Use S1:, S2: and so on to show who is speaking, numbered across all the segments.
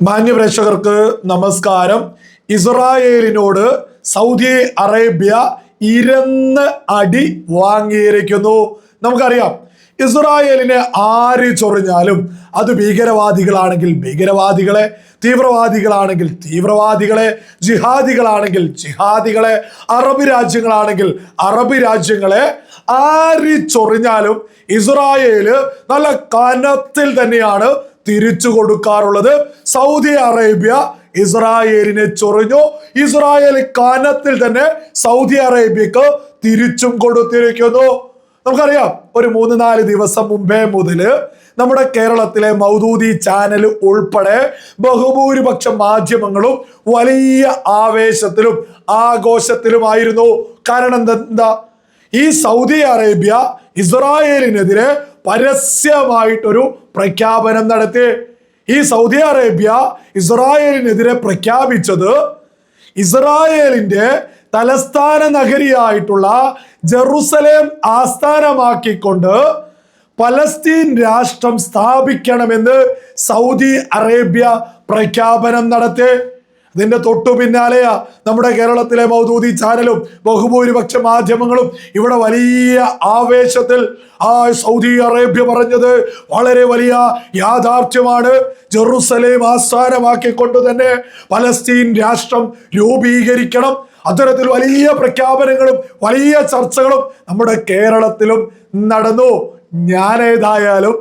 S1: മാന്യപ്രേക്ഷകർക്ക് നമസ്കാരം. ഇസ്രായേലിനോട് Saudi Arabia ഇരന്ന് അടി വാങ്ങിയിരിക്കുന്നു. നമുക്കറിയാം ഇസ്രായേലിനെ ആര് ചൊറിഞ്ഞാലും അത് ഭീകരവാദികളാണെങ്കിൽ ഭീകരവാദികളെ തീവ്രവാദികളാണെങ്കിൽ തീവ്രവാദികളെ ജിഹാദികളാണെങ്കിൽ ജിഹാദികളെ അറബ് രാജ്യങ്ങളാണെങ്കിൽ അറബ് രാജ്യങ്ങളെ ആര് ചൊറിഞ്ഞാലും ഇസ്രായേൽ നല്ല കനത്തിൽ തന്നെയാണ് തിരിച്ചു കൊടുക്കാറുള്ളത് സൗദി അറേബ്യ ഇസ്രായേലിനെ ചൊറിഞ്ഞു. ഇസ്രായേൽ കാനത്തിൽ തന്നെ സൗദി അറേബ്യക്ക് തിരിച്ചും കൊടുത്തിരിക്കുന്നു. നമുക്കറിയാം ഒരു മൂന്ന് നാല് ദിവസം മുമ്പേ മുതൽ നമ്മുടെ കേരളത്തിലെ മൗദൂദി ചാനൽ ഉൾപ്പെടെ ബഹുഭൂരിപക്ഷം മാധ്യമങ്ങളും വലിയ ആവേശത്തിലും ആഘോഷത്തിലുമായിരുന്നു. കാരണം എന്താ? ഈ സൗദി അറേബ്യ ഇസ്രായേലിനെതിരെ പരസ്യമായിട്ടൊരു പ്രഖ്യാപനം നടത്തി. ഈ സൗദി അറേബ്യ ഇസ്രായേലിനെതിരെ പ്രഖ്യാപിച്ചത് ഇസ്രായേലിന്റെ തലസ്ഥാന നഗരിയായിട്ടുള്ള ജെറുസലേം ആസ്ഥാനമാക്കിക്കൊണ്ട് പലസ്തീൻ രാഷ്ട്രം സ്ഥാപിക്കണമെന്ന് സൗദി അറേബ്യ പ്രഖ്യാപനം നടത്തി. ഇതിന്റെ തൊട്ടു പിന്നാലെയാ നമ്മുടെ കേരളത്തിലെ മൗദൂദി ചാനലും ബഹുഭൂരിപക്ഷ മാധ്യമങ്ങളും ഇവിടെ വലിയ ആവേശത്തിൽ ആ സൗദി അറേബ്യ പറഞ്ഞത് വളരെ വലിയ യാഥാർത്ഥ്യമാണ്. ജെറുസലേം ആസ്ഥാനമാക്കിക്കൊണ്ട് തന്നെ പലസ്തീൻ രാഷ്ട്രം രൂപീകരിക്കണം. അത്തരത്തിൽ വലിയ പ്രഖ്യാപനങ്ങളും വലിയ ചർച്ചകളും നമ്മുടെ കേരളത്തിലും നടന്നു. ഞാനേതായാലും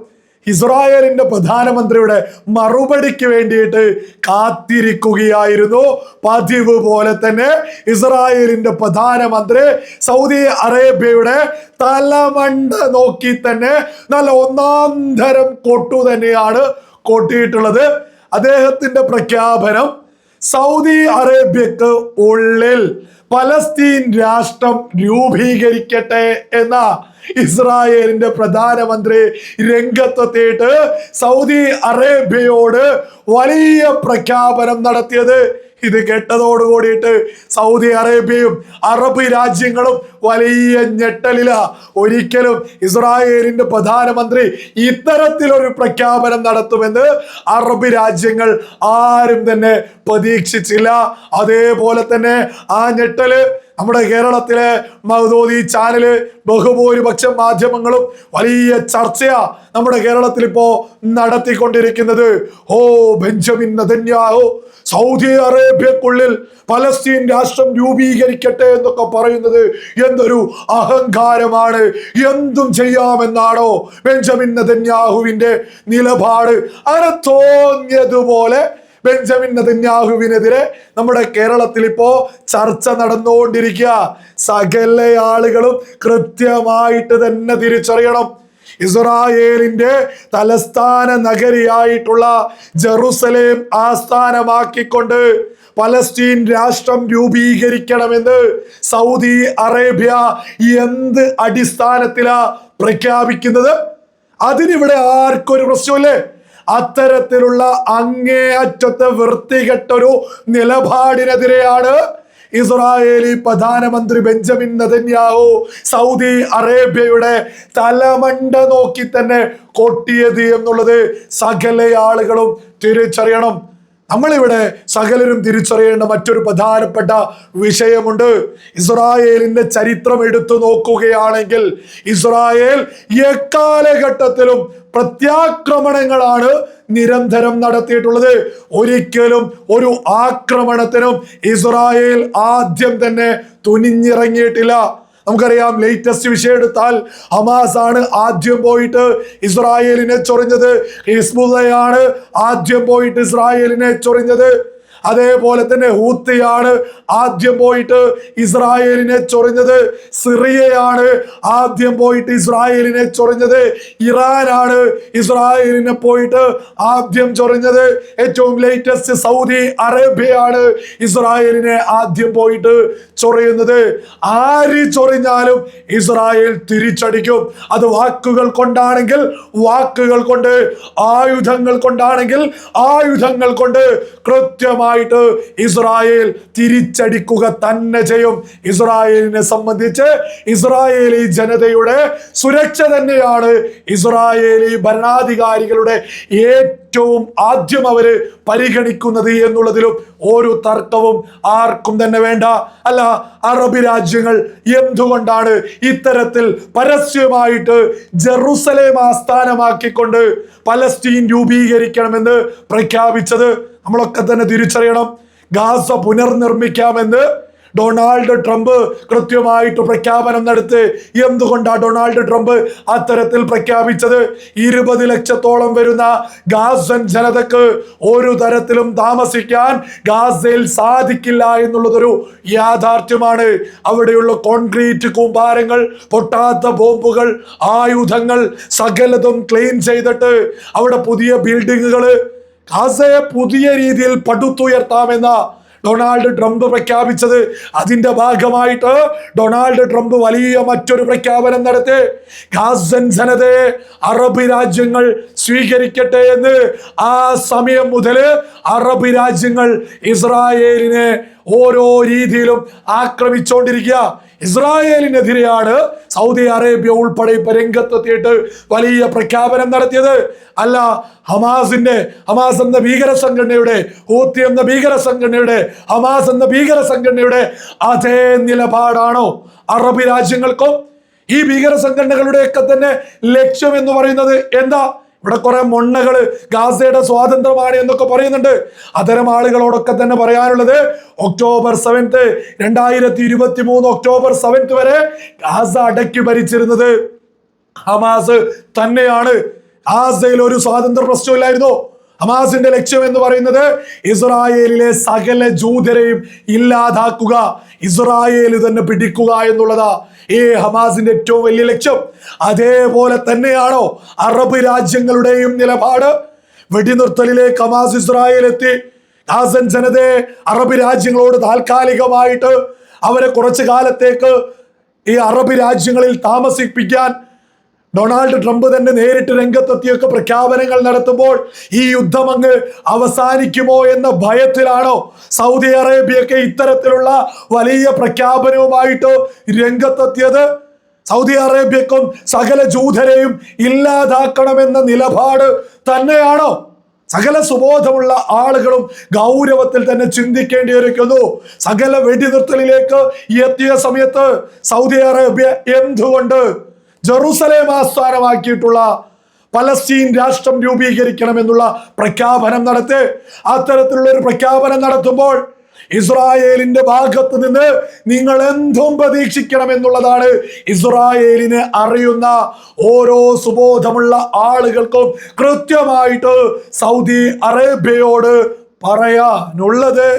S1: ഇസ്രായേലിന്റെ പ്രധാനമന്ത്രിയുടെ മറുപടിക്ക് വേണ്ടിയിട്ട് കാത്തിരിക്കുകയായിരുന്നു. പതിവ് പോലെ തന്നെ ഇസ്രായേലിന്റെ പ്രധാനമന്ത്രി സൗദി അറേബ്യയുടെ തലമണ്ട നോക്കി തന്നെ നല്ല ഒന്നാം തരം കൊട്ടു തന്നെയാണ് കൊട്ടിയിട്ടുള്ളത്. അദ്ദേഹത്തിന്റെ പ്രഖ്യാപനം സൗദി അറേബ്യക്ക് ഉള്ളിൽ പലസ്തീൻ രാഷ്ട്രം രൂപീകരിക്കട്ടെ എന്ന ഇസ്രായേലിന്റെ പ്രധാനമന്ത്രി രംഗത്തെത്തിയിട്ട് സൗദി അറേബ്യയോട് വലിയ പ്രഖ്യാപനം നടത്തിയത് ഇത് കേട്ടതോട് കൂടിയിട്ട് സൗദി അറേബ്യയും അറബ് രാജ്യങ്ങളും വലിയ ഞെട്ടലില. ഒരിക്കലും ഇസ്രായേലിന്റെ പ്രധാനമന്ത്രി ഇത്തരത്തിലൊരു പ്രഖ്യാപനം നടത്തുമെന്ന് അറബ് രാജ്യങ്ങൾ ആരും തന്നെ പ്രതീക്ഷിച്ചില്ല. അതേപോലെ തന്നെ ആ ഞെട്ടൽ നമ്മുടെ കേരളത്തിലെ മൗദോദി ചാനൽ ബഹുഭൂരിപക്ഷം മാധ്യമങ്ങളും വലിയ ചർച്ചയാ നമ്മുടെ കേരളത്തിൽ ഇപ്പോ നടത്തിക്കൊണ്ടിരിക്കുന്നത്. ഓ ബെഞ്ചമിൻ നദന്യാഹു സൗദി അറേബ്യക്കുള്ളിൽ പലസ്തീൻ രാഷ്ട്രം രൂപീകരിക്കട്ടെ എന്നൊക്കെ പറയുന്നത് എന്തൊരു അഹങ്കാരമാണ്. എന്തും ചെയ്യാമെന്നാണോ ബെഞ്ചമിൻ നദന്യാഹുവിന്റെ നിലപാട്. അങ്ങനെ തോന്നിയതുപോലെ ബെഞ്ചമിൻ നദന്യാഹുവിനെതിരെ നമ്മുടെ കേരളത്തിൽ ഇപ്പോ ചർച്ച നടന്നുകൊണ്ടിരിക്കുക. സകല ആളുകളും കൃത്യമായിട്ട് തന്നെ തിരിച്ചറിയണം. ഇസ്രായേലിന്റെ തലസ്ഥാന നഗരിയായിട്ടുള്ള ജെറുസലേം ആസ്ഥാനമാക്കിക്കൊണ്ട് പലസ്തീൻ രാഷ്ട്രം രൂപീകരിക്കണമെന്ന് സൗദി അറേബ്യ എന്ത് അടിസ്ഥാനത്തിലാ പ്രഖ്യാപിക്കുന്നത്? അതിനിവിടെ ആർക്കൊരു പ്രശ്നമില്ലേ അത്തരത്തിലുള്ള അങ്ങേയറ്റത്തെ വൃത്തികെട്ടൊരു നിലപാടിനെതിരെയാണ് ഇസ്രായേലി പ്രധാനമന്ത്രി ബെഞ്ചമിൻ നദന്യാഹു സൗദി അറേബ്യയുടെ തലമണ്ട നോക്കി തന്നെ കൊട്ടിയത് എന്നുള്ളത് സകല ആളുകളും തിരിച്ചറിയണം. നമ്മളിവിടെ സകലരും തിരിച്ചറിയേണ്ട മറ്റൊരു പ്രധാനപ്പെട്ട വിഷയമുണ്ട്. ഇസ്രായേലിന്റെ ചരിത്രം എടുത്തു നോക്കുകയാണെങ്കിൽ ഇസ്രായേൽ എക്കാലഘട്ടത്തിലും പ്രത്യാക്രമണങ്ങളാണ് നിരന്തരം നടത്തിയിട്ടുള്ളത്. ഒരിക്കലും ഒരു ആക്രമണത്തിനും ഇസ്രായേൽ ആദ്യം തന്നെ തുനിഞ്ഞിറങ്ങിയിട്ടില്ല. നമുക്കറിയാം ലേറ്റസ്റ്റ് വിഷയം എടുത്താൽ ഹമാസ് ആണ് ആദ്യം പോയിട്ട് ഇസ്രായേലിനെ ചൊറിഞ്ഞത്. ഹിസ്ബുള്ളയാണ് ആദ്യം പോയിട്ട് ഇസ്രായേലിനെ ചൊറിഞ്ഞത്. അതേപോലെ തന്നെ ഹൂത്തിയാണ് ആദ്യം പോയിട്ട് ഇസ്രായേലിനെ ചൊറിഞ്ഞത്. സിറിയയാണ് ആദ്യം പോയിട്ട് ഇസ്രായേലിനെ ചൊറിഞ്ഞത്. ഇറാനാണ് ഇസ്രായേലിനെ പോയിട്ട് ആദ്യം ചൊറിഞ്ഞത്. ഏറ്റവും ലേറ്റസ്റ്റ് സൗദി അറേബ്യയാണ് ഇസ്രായേലിനെ ആദ്യം പോയിട്ട് ചൊറിയുന്നത്. ആര് ചൊറിഞ്ഞാലും ഇസ്രായേൽ തിരിച്ചടിക്കും. അത് വാക്കുകൾ കൊണ്ടാണെങ്കിൽ വാക്കുകൾ കൊണ്ട് ആയുധങ്ങൾ കൊണ്ടാണെങ്കിൽ ആയുധങ്ങൾ കൊണ്ട് കൃത്യമായി കൃത്യമായിട്ട് ഇസ്രായേൽ തിരിച്ചടിക്കുക തന്നെ ചെയ്യും. ഇസ്രായേലിനെ സംബന്ധിച്ച് ഇസ്രായേലി ജനതയുടെ സുരക്ഷ തന്നെയാണ്. ഇസ്രായേലി ഭരണാധികാരികളുടെ ഏറ്റവും ആദ്യം അവർ പരിഗണിക്കുന്നത് എന്നുള്ളതിലും ഒരു തർക്കവും ആർക്കും തന്നെ വേണ്ട. അല്ല അറബ് രാജ്യങ്ങൾ എന്തുകൊണ്ടാണ് ഇത്തരത്തിൽ പരസ്യമായിട്ട് ജെറുസലേം ആസ്ഥാനമാക്കിക്കൊണ്ട് പലസ്തീൻ രൂപീകരിക്കണമെന്ന് പ്രഖ്യാപിച്ചത്? നമ്മളൊക്കെ തന്നെ തിരിച്ചറിയണം. ഗാസ പുനർനിർമ്മിക്കാമെന്ന് ഡൊണാൾഡ് ട്രംപ് കൃത്യമായിട്ട് പ്രഖ്യാപനം നടത്തി. എന്തുകൊണ്ടാണ് ഡൊണാൾഡ് ട്രംപ് അത്തരത്തിൽ പ്രഖ്യാപിച്ചത്? ഇരുപത് ലക്ഷത്തോളം വരുന്ന ഗാസൻ ജനതക്ക് ഒരു തരത്തിലും താമസിക്കാൻ ഗാസയിൽ സാധിക്കില്ല എന്നുള്ളതൊരു യാഥാർത്ഥ്യമാണ്. അവിടെയുള്ള കോൺക്രീറ്റ് കൂമ്പാരങ്ങൾ പൊട്ടാത്ത ബോംബുകൾ ആയുധങ്ങൾ സകലതും ക്ലെയിം ചെയ്തിട്ട് അവിടെ പുതിയ ബിൽഡിങ്ങുകൾ ഗാസയെ പുതിയ രീതിയിൽ പടുത്തുയർത്താമെന്ന ഡൊണാൾഡ് ട്രംപ് പ്രഖ്യാപിച്ചത്. അതിന്റെ ഭാഗമായിട്ട് ഡൊണാൾഡ് ട്രംപ് വലിയ മറ്റൊരു പ്രഖ്യാപനം നടത്തി. ഗാസൻ ജനതയെ അറബ് രാജ്യങ്ങൾ സ്വീകരിക്കട്ടെ എന്ന് ആ സമയം മുതൽ അറബ് രാജ്യങ്ങൾ ഇസ്രായേലിനെ ഓരോ രീതിയിലും ആക്രമിച്ചുകൊണ്ടിരിക്കുക ഇസ്രായേലിനെതിരെയാണ് സൗദി അറേബ്യ ഉൾപ്പെടെ ഇപ്പൊ രംഗത്തെത്തിയിട്ട് വലിയ പ്രഖ്യാപനം നടത്തിയത്. അല്ല ഹമാസിന്റെ ഹമാസ് എന്ന ഭീകര സംഘടനയുടെ ഹൂത്തി എന്ന ഭീകര സംഘടനയുടെ ഹമാസ് എന്ന ഭീകര സംഘടനയുടെ അതേ നിലപാടാണോ അറബ് രാജ്യങ്ങൾക്കും? ഈ ഭീകര സംഘടനകളുടെയൊക്കെ തന്നെ ലക്ഷ്യം എന്ന് പറയുന്നത് എന്താ? ഇവിടെ കുറെ മൊണ്ണകൾ ഗാസയുടെ സ്വാതന്ത്ര്യമാണ് എന്നൊക്കെ പറയുന്നുണ്ട്. അത്തരം ആളുകളോടൊക്കെ തന്നെ പറയാനുള്ളത് ഒക്ടോബർ സെവൻത്ത് രണ്ടായിരത്തി ഇരുപത്തി മൂന്ന് ഒക്ടോബർ സെവൻത്ത് വരെ ഗാസ അടക്കി ഭരിച്ചിരുന്നത് ഹമാസ് തന്നെയാണ്. ഗാസയിൽ ഒരു സ്വാതന്ത്ര്യ പ്രശ്നമില്ലായിരുന്നു ഹമാസിന്റെ ലക്ഷ്യം എന്ന് പറയുന്നത് ഇസ്രായേലിലെ സകല ജൂതരെയും ഇല്ലാതാക്കുക ഇസ്രായേൽ തന്നെ പിടിക്കുക എന്നുള്ളതാ. ഈ ഹമാസിന്റെ ഏറ്റവും വലിയ ലക്ഷ്യം അതേപോലെ തന്നെയാണോ? അറബ് രാജ്യങ്ങളുടെയും നിലപാട്? വെടിനിർത്തലിലേക്ക് ഹമാസ് ഇസ്രായേൽ എത്തി ഗാസൻ ജനതയെ അറബ് രാജ്യങ്ങളോട് താൽക്കാലികമായിട്ട് അവരെ കുറച്ചു കാലത്തേക്ക് ഈ അറബ് രാജ്യങ്ങളിൽ താമസിപ്പിക്കാൻ ഡൊണാൾഡ് ട്രംപ് തന്നെ നേരിട്ട് രംഗത്തെത്തിയൊക്കെ പ്രഖ്യാപനങ്ങൾ നടത്തുമ്പോൾ ഈ യുദ്ധം അങ്ങ് അവസാനിക്കുമോ എന്ന ഭയത്തിലാണോ സൗദി അറേബ്യയൊക്കെ ഇത്തരത്തിലുള്ള വലിയ പ്രഖ്യാപനവുമായിട്ട് രംഗത്തെത്തിയത്? സൗദി അറേബ്യക്കും സകല ജൂതരെയും ഇല്ലാതാക്കണമെന്ന നിലപാട് തന്നെയാണോ? സകല സുബോധമുള്ള ആളുകളും ഗൗരവത്തിൽ തന്നെ ചിന്തിക്കേണ്ടിയിരിക്കുന്നു. സകല വെടിനിർത്തലിലേക്ക് എത്തിയ സമയത്ത് സൗദി അറേബ്യ എന്തുകൊണ്ട് ജെറുസലേം ആസ്ഥാനമാക്കിയിട്ടുള്ള പലസ്തീൻ രാഷ്ട്രം രൂപീകരിക്കണമെന്നുള്ള പ്രഖ്യാപനം നടത്തി അത്തരത്തിലുള്ള ഒരു പ്രഖ്യാപനം നടത്തുമ്പോൾ ഇസ്രായേലിന്റെ ഭാഗത്ത് നിന്ന് നിങ്ങൾ എന്തും പ്രതീക്ഷിക്കണം എന്നുള്ളതാണ് ഇസ്രായേലിനെ അറിയുന്ന ഓരോ സുബോധമുള്ള ആളുകൾക്കും കൃത്യമായിട്ട് സൗദി അറേബ്യയോട് പറയാനുള്ളത്.